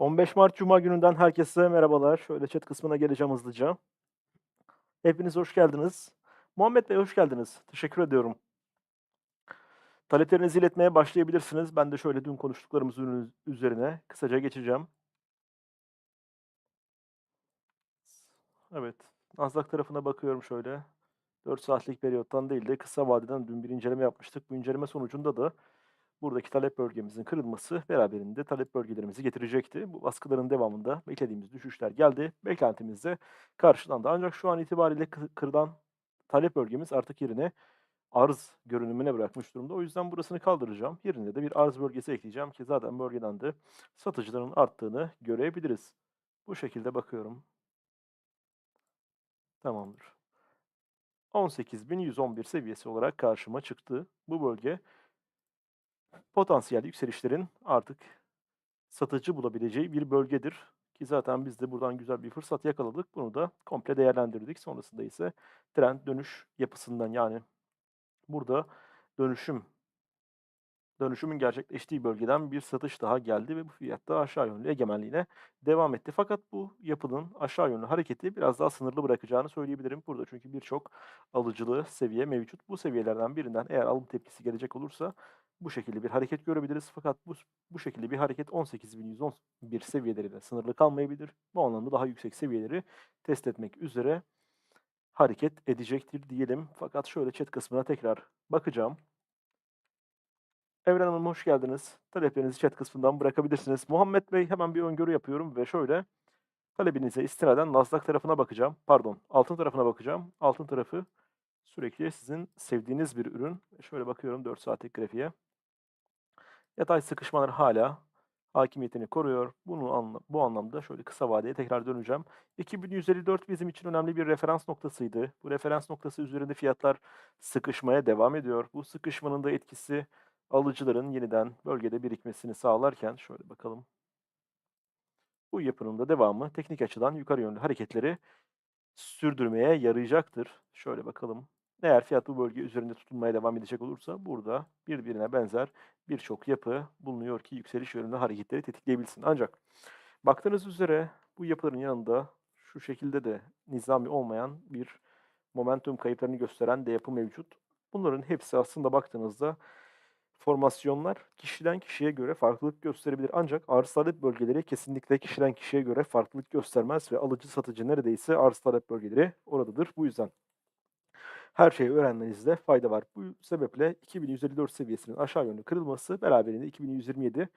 15 Mart Cuma gününden herkese merhabalar. Şöyle chat kısmına geleceğim hızlıca. Hepiniz hoş geldiniz. Muhammed Bey hoş geldiniz. Teşekkür ediyorum. Taleplerinizi iletmeye başlayabilirsiniz. Ben de şöyle dün konuştuklarımızın üzerine kısaca geçeceğim. Evet. Nasdaq tarafına bakıyorum şöyle. 4 saatlik periyottan değil de kısa vadeden dün bir inceleme yapmıştık. Bu inceleme sonucunda da buradaki talep bölgemizin kırılması beraberinde talep bölgelerimizi getirecekti. Bu baskıların devamında beklediğimiz düşüşler geldi. Beklentimiz karşılandı. Ancak şu an itibariyle kı- kırılan talep bölgemiz artık yerine arz görünümüne bırakmış durumda. O yüzden burasını kaldıracağım. Yerine de bir arz bölgesi ekleyeceğim ki zaten bölgeden de satıcıların arttığını görebiliriz. Bu şekilde bakıyorum. Tamamdır. 18.111 seviyesi olarak karşıma çıktı. Bu bölge potansiyel yükselişlerin artık satıcı bulabileceği bir bölgedir. Ki zaten biz de buradan güzel bir fırsat yakaladık. Bunu da komple değerlendirdik. Sonrasında ise trend dönüş yapısından yani burada dönüşüm dönüşümün gerçekleştiği bölgeden bir satış daha geldi ve bu fiyatta aşağı yönlü egemenliğine devam etti. Fakat bu yapının aşağı yönlü hareketi biraz daha sınırlı bırakacağını söyleyebilirim. Burada çünkü birçok alıcılı seviye mevcut. Bu seviyelerden birinden eğer alım tepkisi gelecek olursa bu şekilde bir hareket görebiliriz. Fakat bu, bu şekilde bir hareket 18.111 seviyeleriyle sınırlı kalmayabilir. Bu anlamda daha yüksek seviyeleri test etmek üzere hareket edecektir diyelim. Fakat şöyle chat kısmına tekrar bakacağım. Evren Hanım hoş geldiniz. Taleplerinizi chat kısmından bırakabilirsiniz. Muhammed Bey hemen bir öngörü yapıyorum ve şöyle talebinize istinaden Nasdaq tarafına bakacağım. Pardon, altın tarafına bakacağım. Altın tarafı sürekli sizin sevdiğiniz bir ürün. Şöyle bakıyorum 4 saatlik grafiğe. Yatay sıkışmalar hala hakimiyetini koruyor. Bunu anla- bu anlamda şöyle kısa vadeye tekrar döneceğim. 2154 bizim için önemli bir referans noktasıydı. Bu referans noktası üzerinde fiyatlar sıkışmaya devam ediyor. Bu sıkışmanın da etkisi alıcıların yeniden bölgede birikmesini sağlarken şöyle bakalım. Bu yapının da devamı teknik açıdan yukarı yönlü hareketleri sürdürmeye yarayacaktır. Şöyle bakalım. Eğer fiyat bu bölge üzerinde tutunmaya devam edecek olursa burada birbirine benzer birçok yapı bulunuyor ki yükseliş yönlü hareketleri tetikleyebilsin. Ancak baktığınız üzere bu yapıların yanında şu şekilde de nizami olmayan bir momentum kayıplarını gösteren de yapı mevcut. Bunların hepsi aslında baktığınızda formasyonlar kişiden kişiye göre farklılık gösterebilir. Ancak arz talep bölgeleri kesinlikle kişiden kişiye göre farklılık göstermez ve alıcı satıcı neredeyse arz talep bölgeleri oradadır. Bu yüzden her şeyi öğrenmenizde fayda var. Bu sebeple 2154 seviyesinin aşağı yönlü kırılması beraberinde 2127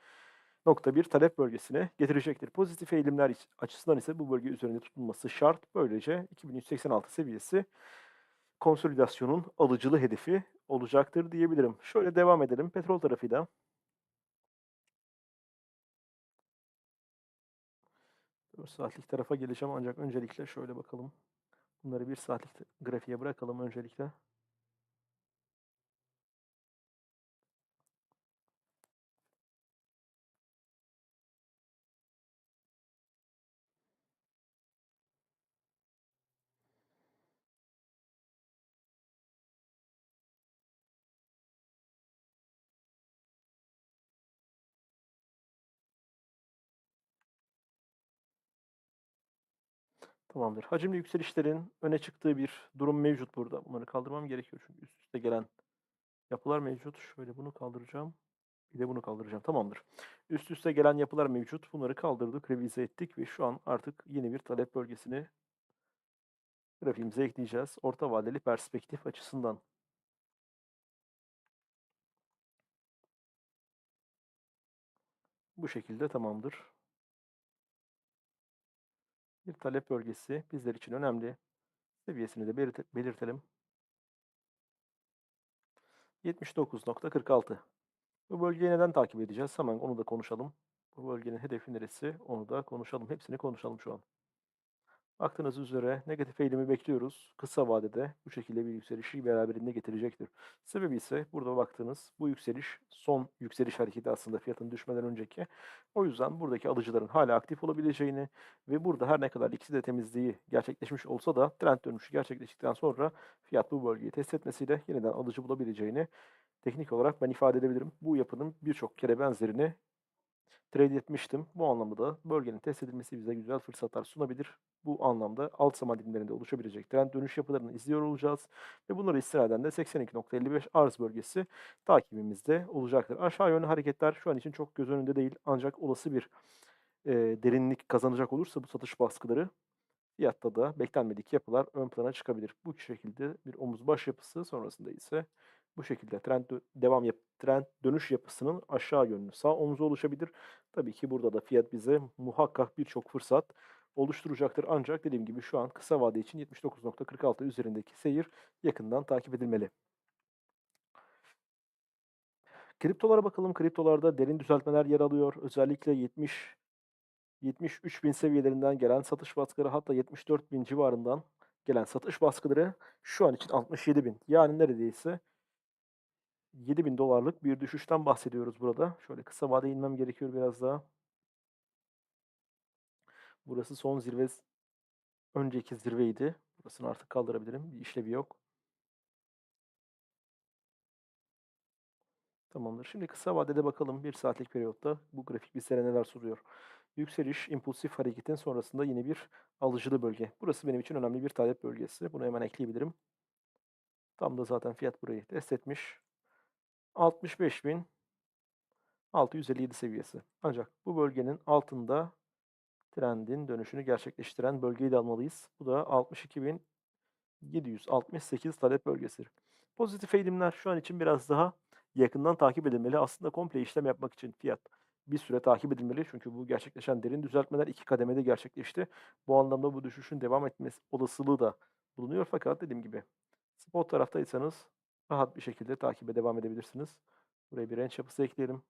nokta bir talep bölgesine getirecektir. Pozitif eğilimler açısından ise bu bölge üzerinde tutulması şart. Böylece 2386 seviyesi konsolidasyonun alıcılı hedefi olacaktır diyebilirim. Şöyle devam edelim petrol tarafıyla. Saatlik tarafa geleceğim ancak öncelikle şöyle bakalım. Bunları bir saatlik grafiğe bırakalım öncelikle. Tamamdır. Hacimli yükselişlerin öne çıktığı bir durum mevcut burada. Bunları kaldırmam gerekiyor çünkü üst üste gelen yapılar mevcut. Şöyle bunu kaldıracağım. Bir de bunu kaldıracağım. Tamamdır. Üst üste gelen yapılar mevcut. Bunları kaldırdık, revize ettik ve şu an artık yeni bir talep bölgesini grafiğimize ekleyeceğiz. Orta vadeli perspektif açısından. Bu şekilde tamamdır. Bir talep bölgesi bizler için önemli. Seviyesini de belirt- belirtelim. 79.46. Bu bölgeyi neden takip edeceğiz? Hemen onu da konuşalım. Bu bölgenin hedefi neresi? Onu da konuşalım. Hepsini konuşalım şu an. Baktığınız üzere negatif eğilimi bekliyoruz. Kısa vadede bu şekilde bir yükselişi beraberinde getirecektir. Sebebi ise burada baktığınız bu yükseliş son yükseliş hareketi aslında fiyatın düşmeden önceki. O yüzden buradaki alıcıların hala aktif olabileceğini ve burada her ne kadar likidite temizliği gerçekleşmiş olsa da trend dönüşü gerçekleştikten sonra fiyat bu bölgeyi test etmesiyle yeniden alıcı bulabileceğini teknik olarak ben ifade edebilirim. Bu yapının birçok kere benzerini trade etmiştim. Bu anlamda da bölgenin test edilmesi bize güzel fırsatlar sunabilir. Bu anlamda alt zaman dilimlerinde oluşabilecek trend dönüş yapılarını izliyor olacağız. Ve bunları istinaden de 82.55 arz bölgesi takibimizde olacaktır. Aşağı yönlü hareketler şu an için çok göz önünde değil. Ancak olası bir e, derinlik kazanacak olursa bu satış baskıları fiyatta da beklenmedik yapılar ön plana çıkabilir. Bu şekilde bir omuz baş yapısı sonrasında ise bu şekilde trend devam yap trend dönüş yapısının aşağı yönlü sağ omuzu oluşabilir. Tabii ki burada da fiyat bize muhakkak birçok fırsat oluşturacaktır. Ancak dediğim gibi şu an kısa vade için 79.46 üzerindeki seyir yakından takip edilmeli. Kriptolara bakalım. Kriptolarda derin düzeltmeler yer alıyor. Özellikle 70 73 bin seviyelerinden gelen satış baskıları hatta 74 bin civarından gelen satış baskıları şu an için 67 bin. Yani neredeyse 7 bin dolarlık bir düşüşten bahsediyoruz burada. Şöyle kısa vade inmem gerekiyor biraz daha. Burası son zirve önceki zirveydi. Burasını artık kaldırabilirim. Bir işlevi yok. Tamamdır. Şimdi kısa vadede bakalım bir saatlik periyotta bu grafik bizlere neler soruyor. Yükseliş, impulsif hareketin sonrasında yine bir alıcılı bölge. Burası benim için önemli bir talep bölgesi. Bunu hemen ekleyebilirim. Tam da zaten fiyat burayı test etmiş. 65.657 seviyesi. Ancak bu bölgenin altında trendin dönüşünü gerçekleştiren bölgeyi de almalıyız. Bu da 62.768 talep bölgesi. Pozitif eğilimler şu an için biraz daha yakından takip edilmeli. Aslında komple işlem yapmak için fiyat bir süre takip edilmeli. Çünkü bu gerçekleşen derin düzeltmeler iki kademede gerçekleşti. Bu anlamda bu düşüşün devam etmesi olasılığı da bulunuyor. Fakat dediğim gibi spot taraftaysanız rahat bir şekilde takibe devam edebilirsiniz. Buraya bir range yapısı ekleyelim.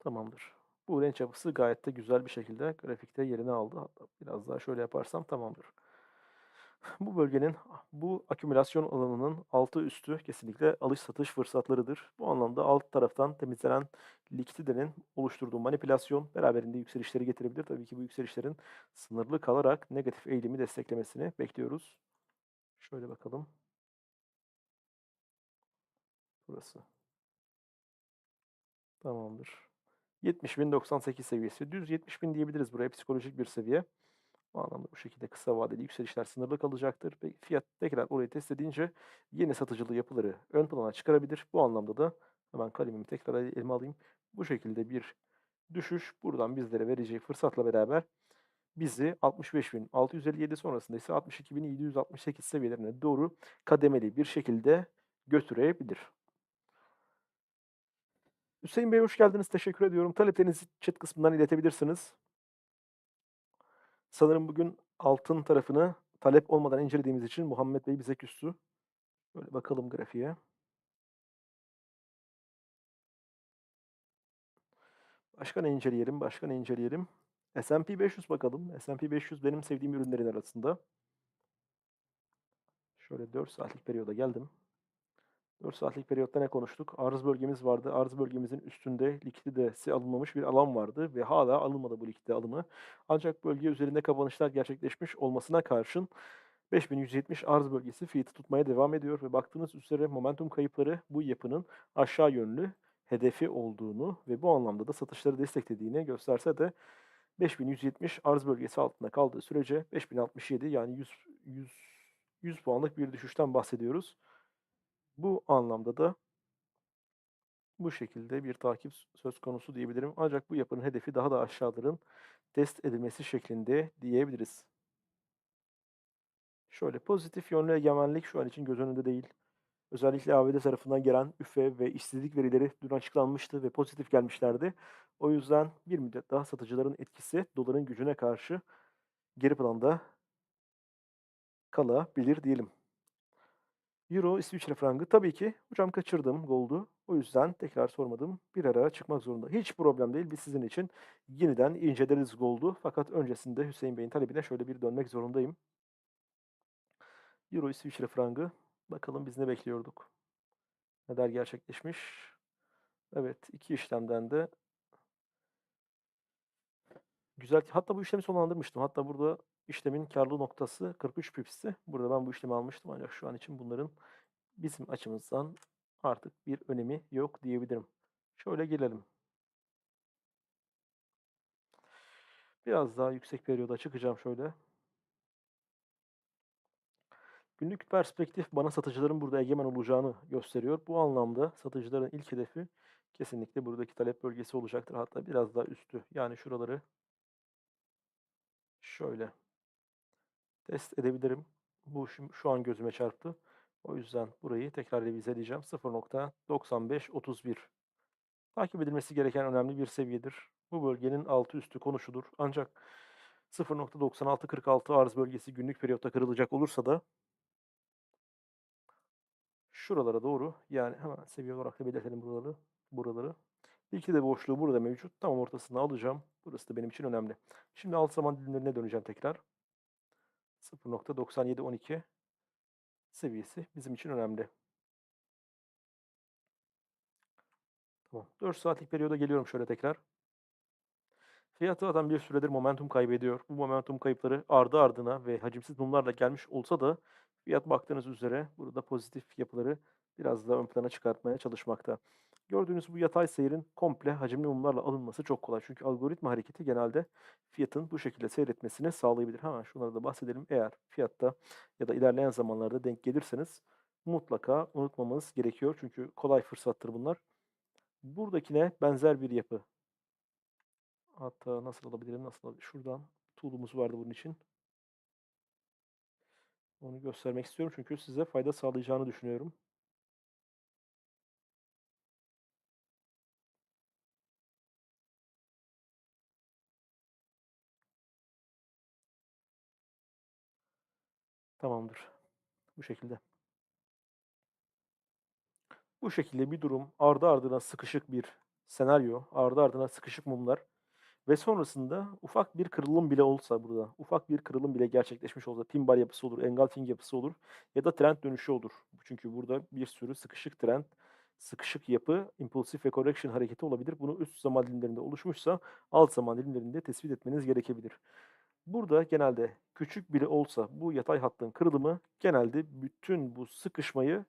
Tamamdır. Bu range yapısı gayet de güzel bir şekilde grafikte yerini aldı. Hatta biraz daha şöyle yaparsam tamamdır. Bu bölgenin, bu akümülasyon alanının altı üstü kesinlikle alış satış fırsatlarıdır. Bu anlamda alt taraftan temizlenen likiditenin oluşturduğu manipülasyon beraberinde yükselişleri getirebilir. Tabii ki bu yükselişlerin sınırlı kalarak negatif eğilimi desteklemesini bekliyoruz. Şöyle bakalım. Burası. Tamamdır. 70.098 seviyesi. Düz 70.000 diyebiliriz buraya psikolojik bir seviye. Bu anlamda bu şekilde kısa vadeli yükselişler sınırlı kalacaktır. Ve fiyat tekrar orayı test edince yeni satıcılı yapıları ön plana çıkarabilir. Bu anlamda da hemen kalemimi tekrar elime alayım. Bu şekilde bir düşüş buradan bizlere vereceği fırsatla beraber bizi 65.657 sonrasında ise 62.768 seviyelerine doğru kademeli bir şekilde götürebilir. Hüseyin Bey hoş geldiniz. Teşekkür ediyorum. Taleplerinizi chat kısmından iletebilirsiniz. Sanırım bugün altın tarafını talep olmadan incelediğimiz için Muhammed Bey bize küstü. Böyle bakalım grafiğe. Başka ne inceleyelim? Başka ne inceleyelim? S&P 500 bakalım. S&P 500 benim sevdiğim ürünlerin arasında. Şöyle 4 saatlik periyoda geldim. 4 saatlik periyotta ne konuştuk? Arz bölgemiz vardı. Arz bölgemizin üstünde likiditesi alınmamış bir alan vardı ve hala alınmadı bu likidite alımı. Ancak bölge üzerinde kapanışlar gerçekleşmiş olmasına karşın 5170 arz bölgesi fiyatı tutmaya devam ediyor ve baktığınız üzere momentum kayıpları bu yapının aşağı yönlü hedefi olduğunu ve bu anlamda da satışları desteklediğini gösterse de 5170 arz bölgesi altında kaldığı sürece 5067 yani 100, 100, 100 puanlık bir düşüşten bahsediyoruz. Bu anlamda da bu şekilde bir takip söz konusu diyebilirim. Ancak bu yapının hedefi daha da aşağıların test edilmesi şeklinde diyebiliriz. Şöyle pozitif yönlü egemenlik şu an için göz önünde değil. Özellikle ABD tarafından gelen üfe ve işsizlik verileri dün açıklanmıştı ve pozitif gelmişlerdi. O yüzden bir müddet daha satıcıların etkisi doların gücüne karşı geri planda kalabilir diyelim. Euro, İsviçre frangı. Tabii ki hocam kaçırdım goldu. O yüzden tekrar sormadım. Bir ara çıkmak zorunda. Hiç problem değil. Biz sizin için yeniden inceleriz goldu. Fakat öncesinde Hüseyin Bey'in talebine şöyle bir dönmek zorundayım. Euro, İsviçre frangı. Bakalım biz ne bekliyorduk? Neler gerçekleşmiş? Evet, iki işlemden de güzel. Hatta bu işlemi sonlandırmıştım. Hatta burada işlemin karlı noktası 43 pipsti. Burada ben bu işlemi almıştım ancak şu an için bunların bizim açımızdan artık bir önemi yok diyebilirim. Şöyle gelelim. Biraz daha yüksek periyoda çıkacağım şöyle. Günlük perspektif bana satıcıların burada egemen olacağını gösteriyor. Bu anlamda satıcıların ilk hedefi kesinlikle buradaki talep bölgesi olacaktır. Hatta biraz daha üstü. Yani şuraları şöyle test edebilirim. Bu şu, an gözüme çarptı. O yüzden burayı tekrar revize edeceğim. 0.9531 takip edilmesi gereken önemli bir seviyedir. Bu bölgenin altı üstü konuşulur. Ancak 0.9646 arz bölgesi günlük periyotta kırılacak olursa da şuralara doğru yani hemen seviye olarak da belirtelim buraları. buraları. İlki de boşluğu burada mevcut. Tam ortasını alacağım. Burası da benim için önemli. Şimdi alt zaman dilimlerine döneceğim tekrar. 0.9712 seviyesi bizim için önemli. Tamam. 4 saatlik periyoda geliyorum şöyle tekrar. Fiyat zaten bir süredir momentum kaybediyor. Bu momentum kayıpları ardı ardına ve hacimsiz mumlarla gelmiş olsa da fiyat baktığınız üzere burada pozitif yapıları biraz daha ön plana çıkartmaya çalışmakta. Gördüğünüz bu yatay seyrin komple hacimli mumlarla alınması çok kolay. Çünkü algoritma hareketi genelde fiyatın bu şekilde seyretmesini sağlayabilir. Hemen şunları da bahsedelim. Eğer fiyatta ya da ilerleyen zamanlarda denk gelirseniz mutlaka unutmamamız gerekiyor. Çünkü kolay fırsattır bunlar. Buradakine benzer bir yapı. Hatta nasıl alabilirim? Nasıl alabilirim? Şuradan tool'umuz vardı bunun için. Onu göstermek istiyorum çünkü size fayda sağlayacağını düşünüyorum. Tamamdır. Bu şekilde. Bu şekilde bir durum, ardı ardına sıkışık bir senaryo, ardı ardına sıkışık mumlar ve sonrasında ufak bir kırılım bile olsa burada, ufak bir kırılım bile gerçekleşmiş olsa, pin bar yapısı olur, engulfing yapısı olur ya da trend dönüşü olur. Çünkü burada bir sürü sıkışık trend, sıkışık yapı, impulsif ve correction hareketi olabilir. Bunu üst zaman dilimlerinde oluşmuşsa alt zaman dilimlerinde tespit etmeniz gerekebilir. Burada genelde küçük bile olsa bu yatay hattın kırılımı genelde bütün bu sıkışmayı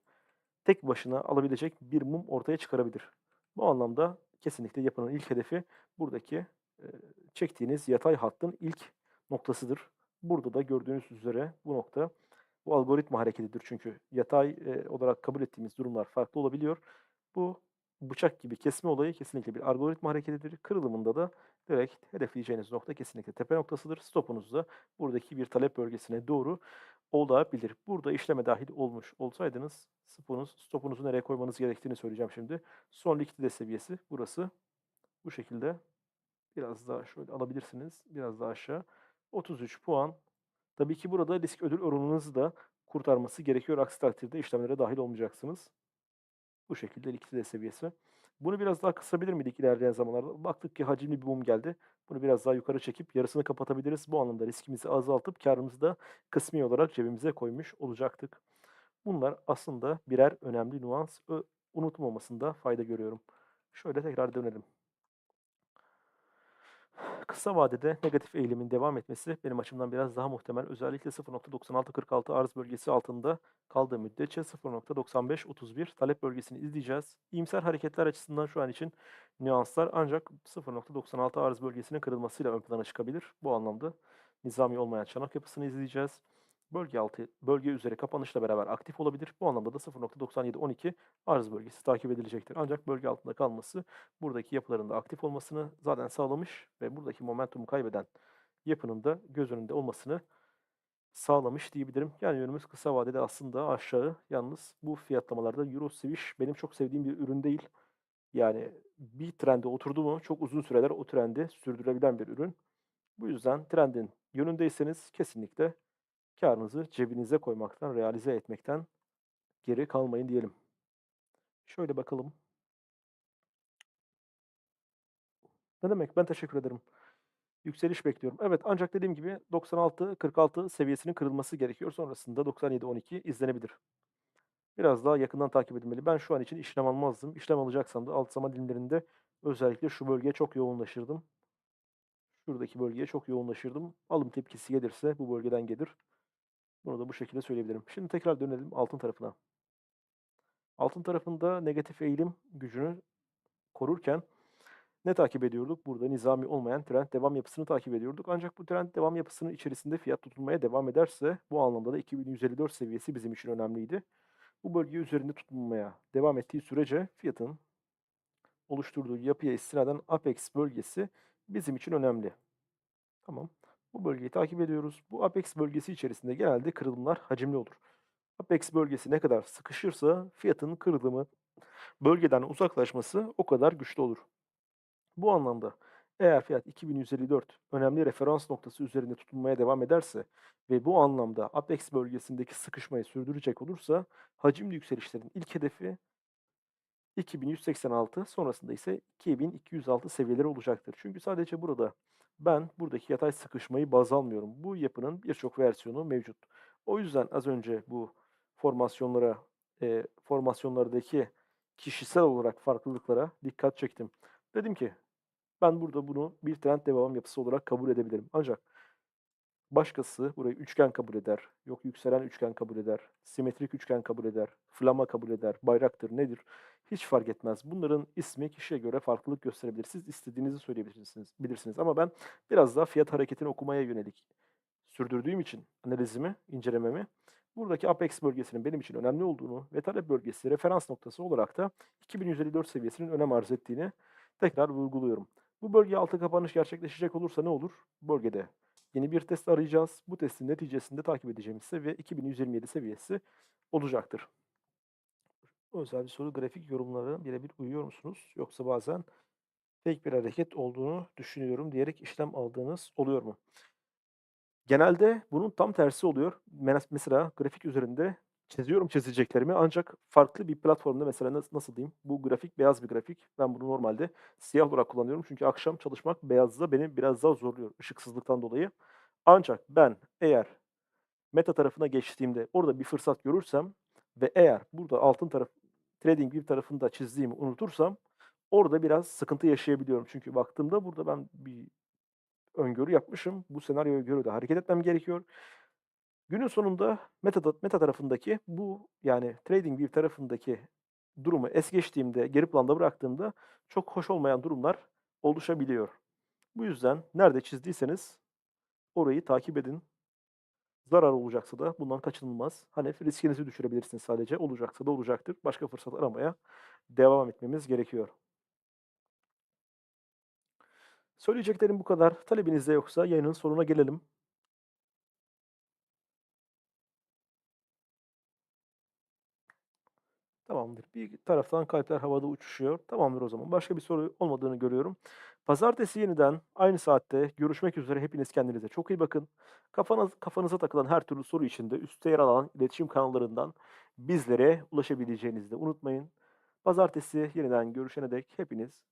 tek başına alabilecek bir mum ortaya çıkarabilir. Bu anlamda kesinlikle yapının ilk hedefi buradaki çektiğiniz yatay hattın ilk noktasıdır. Burada da gördüğünüz üzere bu nokta bu algoritma hareketidir çünkü yatay olarak kabul ettiğimiz durumlar farklı olabiliyor. Bu bıçak gibi kesme olayı kesinlikle bir algoritma hareketidir. Kırılımında da direkt hedefleyeceğiniz nokta kesinlikle tepe noktasıdır. Stopunuz da buradaki bir talep bölgesine doğru olabilir. Burada işleme dahil olmuş olsaydınız stopunuz, stopunuzu nereye koymanız gerektiğini söyleyeceğim şimdi. Son likidite seviyesi burası. Bu şekilde biraz daha şöyle alabilirsiniz. Biraz daha aşağı. 33 puan. Tabii ki burada risk ödül oranınızı da kurtarması gerekiyor. Aksi takdirde işlemlere dahil olmayacaksınız. Bu şekilde likidite seviyesi. Bunu biraz daha kısabilir miydik ilerleyen zamanlarda? Baktık ki hacimli bir mum geldi. Bunu biraz daha yukarı çekip yarısını kapatabiliriz. Bu anlamda riskimizi azaltıp karımızı da kısmi olarak cebimize koymuş olacaktık. Bunlar aslında birer önemli nüans. Unutmamasında fayda görüyorum. Şöyle tekrar dönelim. Kısa vadede negatif eğilimin devam etmesi benim açımdan biraz daha muhtemel. Özellikle 0.9646 arz bölgesi altında kaldığı müddetçe 0.9531 talep bölgesini izleyeceğiz. İyimser hareketler açısından şu an için nüanslar ancak 0.96 arz bölgesinin kırılmasıyla ön plana çıkabilir. Bu anlamda nizami olmayan çanak yapısını izleyeceğiz bölge altı, bölge üzeri kapanışla beraber aktif olabilir. Bu anlamda da 0.9712 arz bölgesi takip edilecektir. Ancak bölge altında kalması buradaki yapıların da aktif olmasını zaten sağlamış ve buradaki momentumu kaybeden yapının da göz önünde olmasını sağlamış diyebilirim. Yani yönümüz kısa vadede aslında aşağı. Yalnız bu fiyatlamalarda Euro Swish benim çok sevdiğim bir ürün değil. Yani bir trende oturdu mu çok uzun süreler o trendi sürdürebilen bir ürün. Bu yüzden trendin yönündeyseniz kesinlikle Kârınızı cebinize koymaktan, realize etmekten geri kalmayın diyelim. Şöyle bakalım. Ne demek? Ben teşekkür ederim. Yükseliş bekliyorum. Evet ancak dediğim gibi 96-46 seviyesinin kırılması gerekiyor. Sonrasında 97-12 izlenebilir. Biraz daha yakından takip edilmeli. Ben şu an için işlem almazdım. İşlem alacaksam da alt zaman dilimlerinde özellikle şu bölgeye çok yoğunlaşırdım. Şuradaki bölgeye çok yoğunlaşırdım. Alım tepkisi gelirse bu bölgeden gelir. Bunu da bu şekilde söyleyebilirim. Şimdi tekrar dönelim altın tarafına. Altın tarafında negatif eğilim gücünü korurken ne takip ediyorduk? Burada nizami olmayan trend devam yapısını takip ediyorduk. Ancak bu trend devam yapısının içerisinde fiyat tutulmaya devam ederse bu anlamda da 2154 seviyesi bizim için önemliydi. Bu bölge üzerinde tutulmaya devam ettiği sürece fiyatın oluşturduğu yapıya istinaden Apex bölgesi bizim için önemli. Tamam. Bu bölgeyi takip ediyoruz. Bu Apex bölgesi içerisinde genelde kırılımlar hacimli olur. Apex bölgesi ne kadar sıkışırsa fiyatın kırılımı bölgeden uzaklaşması o kadar güçlü olur. Bu anlamda eğer fiyat 2154 önemli referans noktası üzerinde tutunmaya devam ederse ve bu anlamda Apex bölgesindeki sıkışmayı sürdürecek olursa hacimli yükselişlerin ilk hedefi 2186 sonrasında ise 2206 seviyeleri olacaktır. Çünkü sadece burada ben buradaki yatay sıkışmayı baz almıyorum. Bu yapının birçok versiyonu mevcut. O yüzden az önce bu formasyonlara, e, formasyonlardaki kişisel olarak farklılıklara dikkat çektim. Dedim ki ben burada bunu bir trend devam yapısı olarak kabul edebilirim. Ancak başkası burayı üçgen kabul eder, yok yükselen üçgen kabul eder, simetrik üçgen kabul eder, flama kabul eder, bayraktır nedir? Hiç fark etmez. Bunların ismi kişiye göre farklılık gösterebilir. Siz istediğinizi söyleyebilirsiniz. Bilirsiniz. Ama ben biraz daha fiyat hareketini okumaya yönelik sürdürdüğüm için analizimi, incelememi buradaki Apex bölgesinin benim için önemli olduğunu ve talep bölgesi referans noktası olarak da 2154 seviyesinin önem arz ettiğini tekrar vurguluyorum. Bu bölge altı kapanış gerçekleşecek olursa ne olur? Bölgede yeni bir test arayacağız. Bu testin neticesinde takip edeceğimiz seviye 2127 seviyesi olacaktır. Özel bir soru grafik yorumları birebir uyuyor musunuz? Yoksa bazen tek bir hareket olduğunu düşünüyorum diyerek işlem aldığınız oluyor mu? Genelde bunun tam tersi oluyor. Mesela grafik üzerinde çiziyorum çizeceklerimi ancak farklı bir platformda mesela nasıl diyeyim? Bu grafik beyaz bir grafik. Ben bunu normalde siyah olarak kullanıyorum. Çünkü akşam çalışmak beyazda beni biraz daha zorluyor ışıksızlıktan dolayı. Ancak ben eğer meta tarafına geçtiğimde orada bir fırsat görürsem ve eğer burada altın taraf trading bir tarafında çizdiğimi unutursam orada biraz sıkıntı yaşayabiliyorum. Çünkü baktığımda burada ben bir öngörü yapmışım. Bu senaryoya göre de hareket etmem gerekiyor. Günün sonunda meta, meta tarafındaki bu yani trading bir tarafındaki durumu es geçtiğimde, geri planda bıraktığımda çok hoş olmayan durumlar oluşabiliyor. Bu yüzden nerede çizdiyseniz orayı takip edin. Zarar olacaksa da bundan kaçınılmaz. Hani riskinizi düşürebilirsiniz sadece. Olacaksa da olacaktır. Başka fırsat aramaya devam etmemiz gerekiyor. Söyleyeceklerim bu kadar. Talebiniz de yoksa yayının sonuna gelelim. Tamamdır. Bir taraftan kalpler havada uçuşuyor. Tamamdır o zaman. Başka bir soru olmadığını görüyorum. Pazartesi yeniden aynı saatte görüşmek üzere. Hepiniz kendinize çok iyi bakın. Kafanız, kafanıza takılan her türlü soru için de üstte yer alan iletişim kanallarından bizlere ulaşabileceğinizi de unutmayın. Pazartesi yeniden görüşene dek hepiniz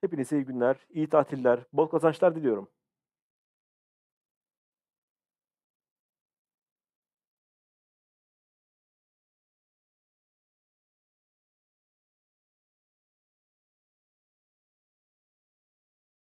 hepinize iyi günler, iyi tatiller, bol kazançlar diliyorum.